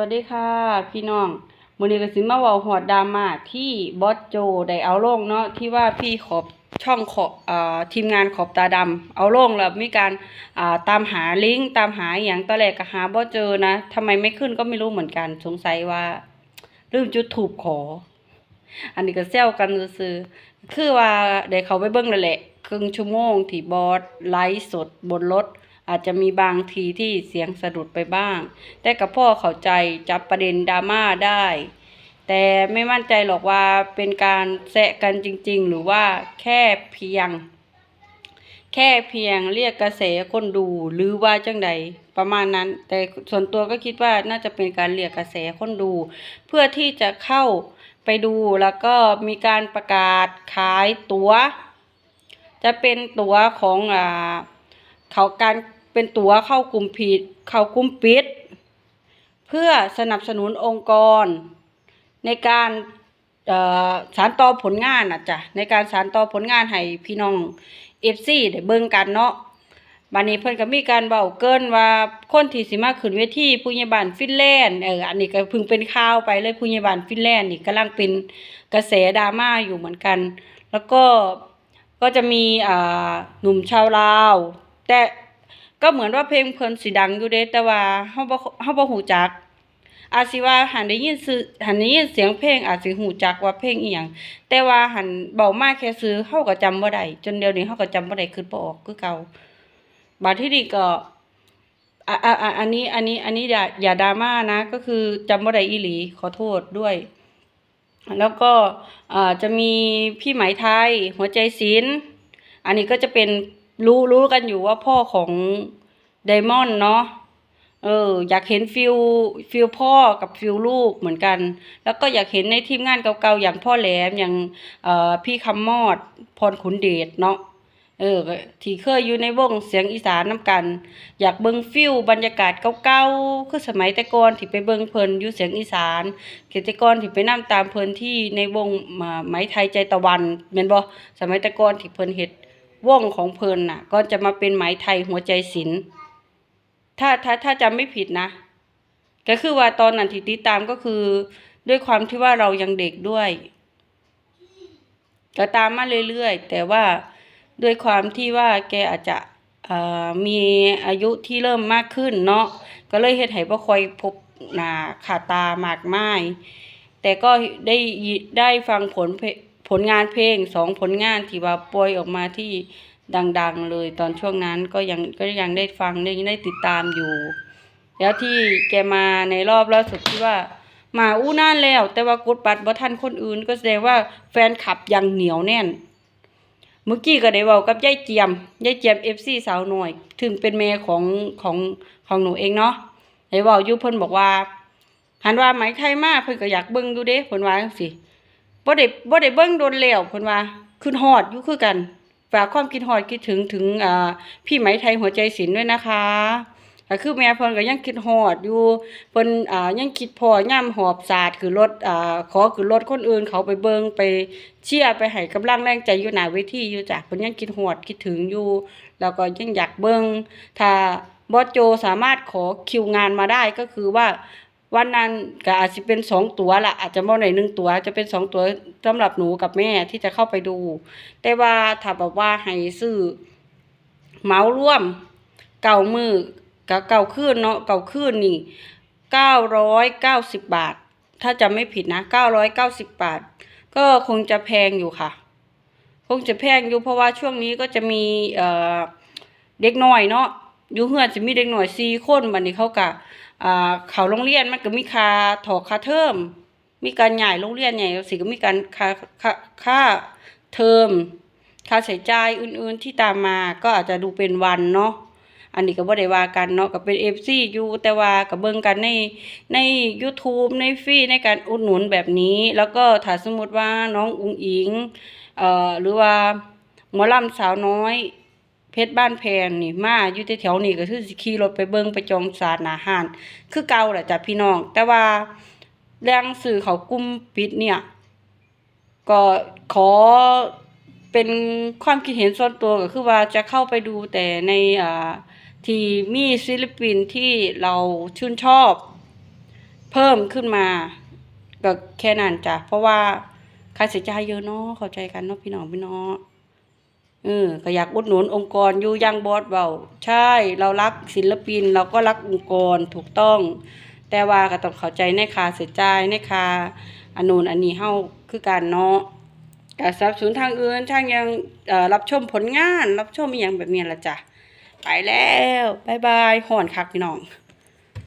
วัสดีค่ะ พี่น้องมือนี้ก็สิมาว้าฮอดดราม่าที่บอสโจได้เอาลงเนาะที่ว่าพี่ขอบช่องขอบอทีมงานขอบตาดำเอาลงแล้วมีการาตามหาลิงก์ตามหาอย่างตอแรกก็หาบ่เจอนะทำไมไม่ขึ้นก็ไม่รู้เหมือนกันสงสัยว่าลืมจุดถูกขอ อันนี้ก็แซวกันซื่อคือว่าได้เขาไปเบิ่งแล้วแหละครึ่งชั่วโมงที่บอสไลฟ์สดบนรถ อาจจะมีบางทีที่เสียงสะดุดไปบ้าง แต่กับพ่อเข้าใจจับประเด็นดราม่าได้ แต่ไม่มั่นใจหรอกว่าเป็นการแซะกันจริง ๆ หรือว่าแค่เพียง แค่เพียงเรียกกระแสคนดูหรือว่าจังใดประมาณนั้น แต่ส่วนตัวก็คิดว่าน่าจะเป็นการเรียกกระแสคนดู เพื่อที่จะเข้าไปดูแล้วก็มีการประกาศขายตัว๋ว จะเป็นตั๋วของอ่าเขาการ เป็นตั๋วเข้ากลุ่มผิดเข้ากลุ่มปิด เพื่อสนับสนุนองค์กร ในการสานต่อผลงานน่ะจ้ะในการสานต่อผลงานให้พี่น้อง FC ได้เบิ่งกันเนาะบัดนี้เพิ่นก็มีการเว้าเกินว่าคนที่สิมาขึ้นเวทีผู้ใหญ่บ้านฟินแลนด์เอออันนี้ก็เพิ่งเป็นข่าวไปเลยผู้ใหญ่บ้านฟินแลนด์นี่กำลังเป็นกระแสดราม่าอยู่เหมือนกัน แล้วก็ก็จะมีอ่าหนุ่มชาวลาว แต่ ก็เหมือนว่าเพลงเพิ่นสิดังอยู่เด้แต่ว่าเฮาบ่เฮาบ่ฮู้จัก อาจสิว่าหันได้ยินซื้อหันได้ยินเสียงเพลงอาจสิฮู้จักว่าเพลงอีหยังแต่ว่าหันเว้ามาแค่ซื้อเฮาก็จำบ่ได้จนเดี๋ยวนี้เฮาก็จำบ่ได้คิดบ่ออกคือเก่าบัดที่นี้ก็อะอะอะอันนี้อันนี้อันนี้อย่าอย่าดราม่านะ ก็คือจำบ่ได้อีหลีขอโทษด้วย แล้วก็อ่าจะมีพี่ไหมไทยหัวใจศิลป์อันนี้ก็จะเป็น รู้รู้กันอยู่ว่าพ่อของไดมอนด์เนาะเอออยากเห็นฟิลฟิลพ่อกับฟิลลูกเหมือนกัน แล้วก็อยากเห็นในทีมงานเก่าๆอย่างพ่อแหลมอย่างเอ่อพี่คำมอดพรขุนเดชเนาะเออที่เคยอยู่ในวงเสียงอีสานน้กัน อยากเบิ่งฟิลบรรยากาศเก่าๆคือสมัยแต่ก่อนที่ไปเบิ่งเพลินอยู่เสียงอีสานเกแต่ก่อนที่ไปนํตามเพลินที่ในวงอ่าไหมไทยใจตะวันแม่นบ่สมัยแต่ก่อนที่เพลินเฮ็ด วงของเพลินน่ะก่อนจะมาเป็นไหมไทยหัวใจศิลป์ถ้าถ้าถ้าจำไม่ผิดนะ ก็คือว่าตอนนั้นที่ติดตามก็คือ ด้วยความที่ว่าเรายังเด็กด้วยก็ตามมาเรื่อยๆ แต่ว่าด้วยความที่ว่าแกอาจจะมีอายุที่เริ่มมากขึ้นเนาะก็เลยเฮ็ดให้บ่ค่อยพบหน้าขาตามากมาย แต่ก็ได้ได้ฟังผล ผลงานเพลงสองผลงานที่ว่าปล่อยออกมาที่ดังๆเลยตอนช่วงนั้นก็ยังก็ยังได้ฟังได้ได้ติดตามอยู่ แล้วที่แกมาในรอบล่าสุดที่ว่ามาอู้นานแล้ว แต่ว่ากดบัตรบ่ทันคนอื่น ก็แสดงว่าแฟนคลับยังเหนียวแน่น เมื่อกี้ก็ได้เว้ากับยายเจียมยายเจียม FC สาวหน้อย ถึงเป็นแม่ของของของหนูเองเนาะได้เว้าอยู่เพิ่นบอกว่าหันว่าไหมไทยมาเพิ่นก็อยากเบิ่งอยู่เด้เพิ่นว่าจังซี่ บ่ได้บ่ได้เบิ่งโดนแล้วเพิ่นว่าขึ้นฮอดอยู่คือกันฝากความคิดฮอดคิดถึงถึงอ่าพี่ไหมไทยหัวใจศิลป์ด้วยนะคะก็คือแม่เพิ่นก็ยังคิดฮอดอยู่เพิ่นอ่ายังคิดพอย่ำหอบสาดคือรถอ่าขอคือรถคนอื่นเขาไปเบิงไปเชียร์ไปให้กำลังแรงใจอยู่หน้าเวทีอยู่จ้ะเพิ่นยังคิดฮอดคิดถึงอยู่ แล้วก็ยังอยากเบิงถ้าบอสโจสามารถขอคิวงานมาได้ก็คือว่า วันนั้นก็อาจจะเป็นสองตัวละอาจจะบ่ได้หนึ่งตัว จะเป็นสองตัวสำหรับหนูกับแม่ที่จะเข้าไปดู แต่ว่าถ้าแบบว่าให้ซื้อเมาร่วมเก่ามือกับเก่าคืนเนาะเก่าคืนนี่เก้าร้อยเก้าสิบบาท ถ้าจำไม่ผิดนะเก้าร้อยเก้าสิบบาท ก็คงจะแพงอยู่ค่ะ คงจะแพงอยู่เพราะว่าช่วงนี้ก็จะมีเอ่อเด็กน้อยเนาะ อยู่เฮือนจะมีเด็กน้อยสี่คนบัดนี้เขาก็อ่าเขาโรงเรียนมันก็มีค่าถอกค่าเทอมมีการย้ายโรงเรียนใหญ่สิก็มีการค่าค่าค่าเทอมค่าใช้จ่ายอื่นๆที่ตามมาก็อาจจะดูเป็นวันเนาะอันนี้ก็บ่ได้ว่ากันเนาะก็เป็น FC อยู่แต่ว่าก็เบิ่งกันในใน YouTube ในฟรีในการอุดหนุนแบบนี้ แล้วก็ถ้าสมมติว่าน้องอุ๋งอิงเอ่อหรือว่าหมอลำสาวน้อย เพชรบ้านแพงนี่มาอยู่แถวๆนี้ก็คือสิขี่รถไปเบิ่งไปจองสาดหนาหาน คือเก่าแหละจ้ะพี่น้อง แต่ว่าแรงสื่อเขากลุ่มปิดเนี่ย ก็ขอเป็นความคิดเห็นส่วนตัวก็คือว่าจะเข้าไปดูแต่ในอ่าที่มีศิลปินที่เราชื่นชอบ เพิ่มขึ้นมาก็แค่นั้นจ้ะเพราะว่าค่าใช้จ่ายเยอะเนาะเข้าใจกันเนาะพี่น้องพี่น้อง เออก็อยากอุดหนุนองค์กรอยู่ยังบอสเบาใช่ เรารักศิลปินเราก็รักองค์กรถูกต้อง แต่ว่าก็ต้องเข้าใจในคาใช้จ่ายในคาอันนูนอันนี้เฮาคือการเนาะก็สนับสนุนทางอื่นทางยังรับชมผลงาน รับชมอีหยังแบบนี้ละจ้ะไปแล้วบายบายห่อนคักพี่น้อง